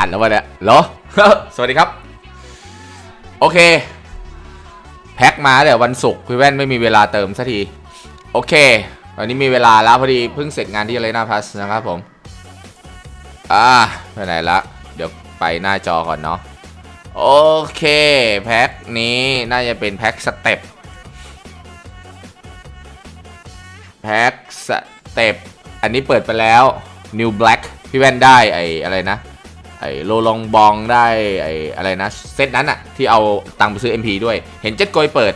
อัดแล้ววะเนี่ยเหรอ สวัสดีครับ โอเค แพ็คมาเดี๋ยววันศุกร์พี่แว่นไม่มีเวลาเติมสักที โอเค ตอนนี้มีเวลาแล้วพอดีเพิ่งเสร็จงานที่เลนาพัสนะครับผม อ่าไปไหนละ เดี๋ยวไปหน้าจอก่อนเนาะ โอเค แพ็คนี้น่าจะเป็นแพ็คสเต็ป แพ็คสเต็ป อันนี้เปิดไปแล้ว New Black พี่แว่นได้ไอ้อะไรนะ ไอ้โลลองบองได้ไอ้อะไรนะเซตนั้นอะที่เอาตังค์ไปซื้อ MP ด้วย เห็นเจ็ดโกยเปิด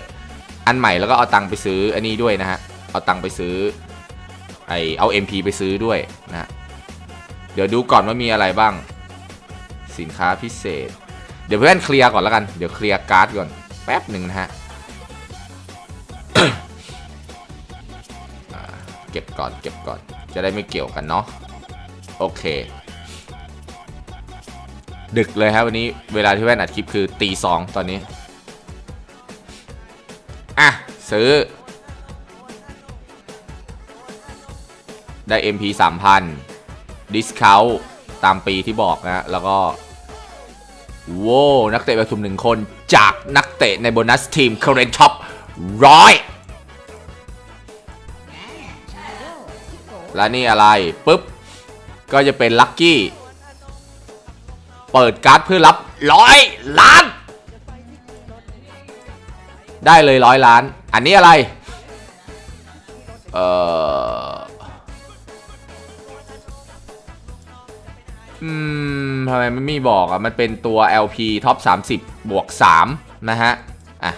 อันใหม่แล้วก็เอาตังค์ไปซื้ออันนี้ด้วยนะฮะเอาตังค์ไปซื้อไอเอา MP ไปซื้อด้วยนะเดี๋ยวดูก่อนว่ามีอะไรบ้าง สินค้าพิเศษ เดี๋ยวเพื่อนเคลียร์ก่อนแล้วกันเดี๋ยวเคลียร์การ์ดก่อนแป๊บหนึ่งนะฮะเก็บก่อนเก็บก่อนจะได้ไม่เกี่ยวกันเนาะโอเค ดึกเลยครับวันนี้เวลาที่แว่นอัดคลิปคือตีสองตอนนี้ อะ ซื้อ ได้ MP 3,000 Discount ตามปีที่บอกนะ แล้วก็โว้วนักเตะประทุมหนึ่งคนจากนักเตะในโบนัสทีม Current Top ร้อยและนี่อะไร ปุ๊บ ก็จะเป็นลัคกี้ เปิดการ์ดเพื่อรับร้อยล้าน ได้เลยร้อยล้าน อันนี้อะไร เอ่อ อืมทำไมไมันไม่บอกอะ มันเป็นตัว LP ท็อป30 บวก 3 นะฮะ อะ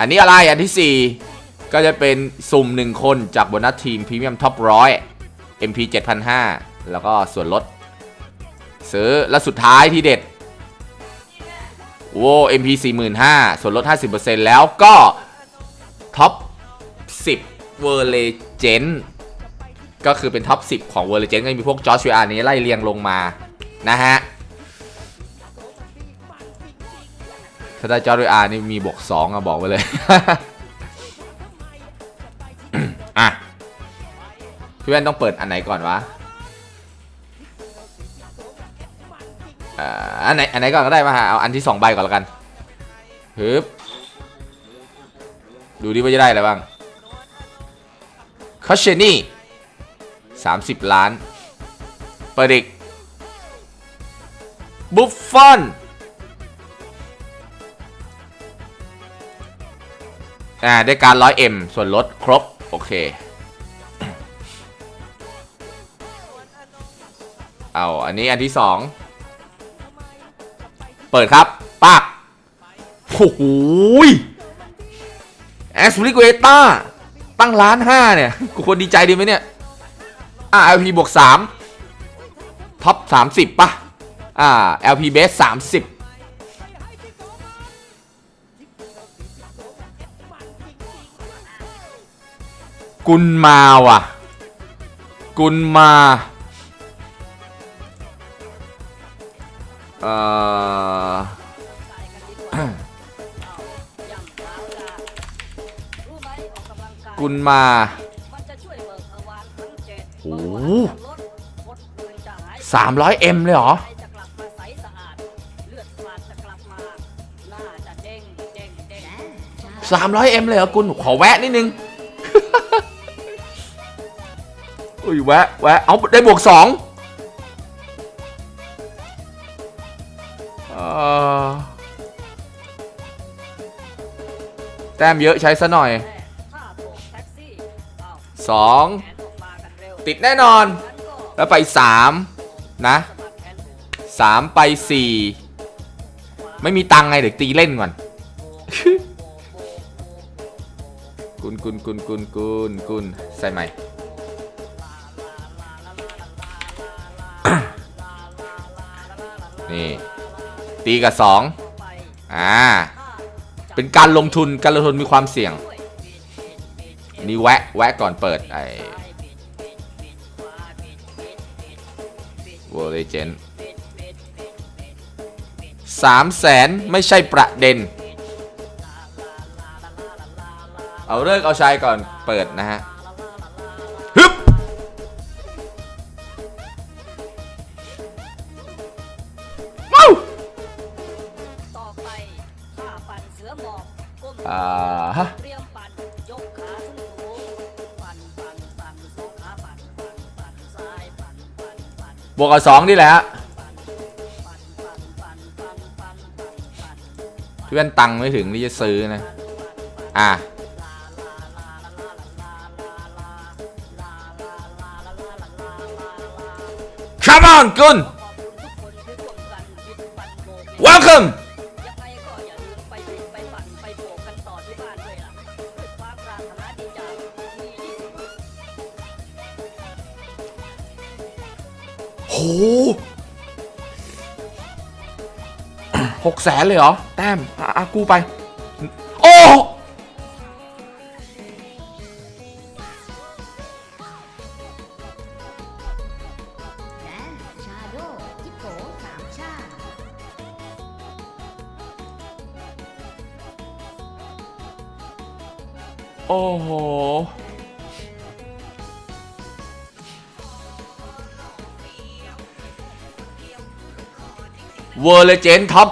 อันนี้อะไร อันที่ 4 ก็จะเป็นสุ่ม 1 คนจากโบนัสทีมพรีเมียมท็อปร้อย MP 7,500 แล้วก็ส่วนลด ซื้อแล้วสุดท้ายที่เด็ดโว้ MP 45,000ส่วนลด 50%แล้วก็ ท็อป 10 w o r l e g e n d ก็คือเป็นท็อป 10 ของ w o r l e g e n d ก็มีพวกจอร์จ r อานี้ไล่เรียงลงมา นะฮะ ถ้าได้จอร์จ r อานี่มีบวก2อะบอกไว้เลย อะ พี่แว่นต้องเปิดอันไหนก่อนวะ อันไหนอันไหนก่อนก็ได้มาฮะเอาอันที่สองใบก่อนล้วกันฮึบดูดิว่าจะได้อะไรบ้างคอชเชนี่สามสิบล้าน เปิดอีกบุฟฟอนอ่าได้การร้อยเอ็มส่วนลดครบ โอเค เอา อันนี้อันที่สอง เปิดครับปากโอ้โหแอสลิเกต้าตั้งล้านห้าเนี่ย กูควรดีใจดีไหมเนี่ยอ่า LP บวกสามท็อปสามสิบป่ะ อ่า LP base สามสิบกุลมาว่ะ กุลมา เอ่อกุลมาโอ้สามร้อยเอ็มเลยเหรอสามร้อยเอ็มเลยเหรอกุลขอแวะนิดนึงอุ้ยแวะแวะเอาได้บวกสอง แต้มเยอะใช้ซะหน่อยสองติดแน่นอน แล้วไปสามนะสามไปสี่ไม่มีตังไง เดี๋ยวตีเล่นก่อน กุนกุนกุนกุนกุนกุนใส่ใหม่นี่ ตีกับสองอ่า เป็นการลงทุนการลงทุนมีความเสี่ยง นี่แวะ แวะก่อนเปิดไอ้ w o r l e g e n d สามแสนไม่ใช่ประเด็น เอาเลิกเอาชัยก่อนเปิดนะฮะ ปั่นปั่นบวกกับสองนี่แหละฮะปั่นปั่นปั่นปั่นปั่นปั่นปั่นพี่แว่นตังไม่ถึงที่จะซื้อนะ อะ Come on กุนขอนกัน Welcome หกแสนเลยเหรอ แต้มอะอะกูไป โอ้โดจิโกสามชาติโอ้โห เวอร์เลเจนท็อป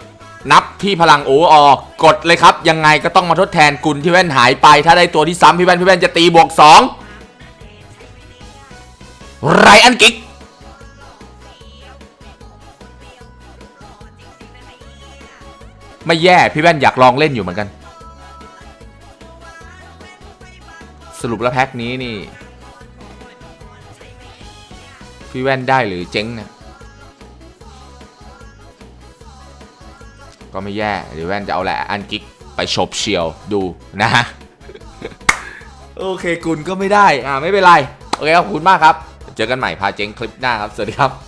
10 นับที่พลังโอเวอออกดเลยครับ ยังไงก็ต้องมาทดแทนกุลที่แว่นหายไป ถ้าได้ตัวที่ซ้ำพี่แว่นพี่แว่นจะตีบวก 2 ไรอันกิกไม่แย่ พี่แว่นอยากลองเล่นอยู่เหมือนกัน สรุปแล้วแพ็คนี้นี่ พี่แว่นได้หรือเจ๊งเนะ ก็ไม่แย่เดี๋ยวแว่นจะเอาแหละอันกิกไปชบเชียวดูนะโอเคกุลก็ไม่ได้อ่าไม่เป็นไร โอเคขอบคุณมากครับ เจอกันใหม่พาเจ๊งคลิปหน้าครับ สวัสดีครับ